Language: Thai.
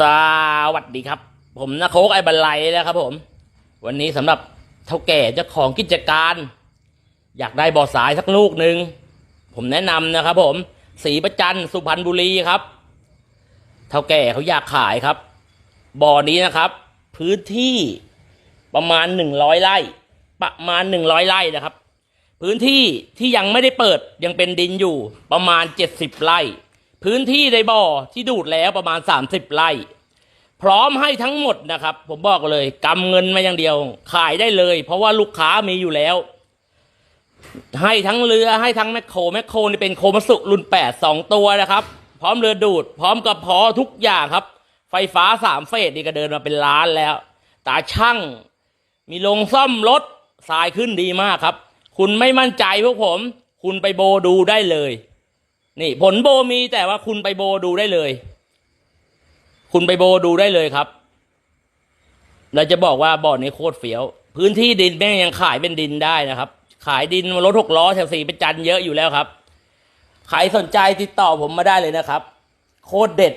สวัสดีครับ ผมนะโคกไอ้บันไลนะครับผม วันนี้สำหรับเท่าแก่เจ้าของกิจการ อยากได้บ่อสายสักลูกหนึ่งผมแนะนำนะครับ ผมสีประจันสุพรรณบุรีครับ เท่าแก่เขาอยากขายครับ บ่อนี้นะครับ พื้นที่ประมาณหนึ่งร้อยไร่ ประมาณหนึ่งร้อยไร่นะครับ พื้นที่ที่ยังไม่ได้เปิดยังเป็นดินอยู่ประมาณเจ็ดสิบไร่ พื้นที่ในบ่อที่ดูดแล้วประมาณสามสิบไร่ พร้อมให้ทั้งหมดนะครับ ผมบอกเลยกำเงินมาอย่างเดียว ขายได้เลย เพราะว่าลูกค้ามีอยู่แล้ว ให้ทั้งเรือให้ทั้งแมคโครแมคโครนี่เป็นโคมัสุรุ่นแปดสองตัวนะครับ พร้อมเรือดูด พร้อมกับพอทุกอย่างครับ ไฟฟ้าสามเฟสนี่ก็เดินมาเป็นล้านแล้ว ตาช่างมีโรงซ่อมรถทรายขึ้นดีมากครับ คุณไม่มั่นใจพวกผม คุณไปโบดูได้เลย นี่ผลโบมีแต่ว่าคุณไปโบดูได้เลย คุณไปโบดูได้เลยครับ เราจะบอกว่าบ่อนี้โคตรเฟี้ยว พื้นที่ดินแม่งยังขายเป็นดินได้นะครับ ขายดินรถหกล้อแถวสี่เป็นจันเยอะอยู่แล้วครับ ใครสนใจติดต่อผมมาได้เลยนะครับ โคตรเด็ด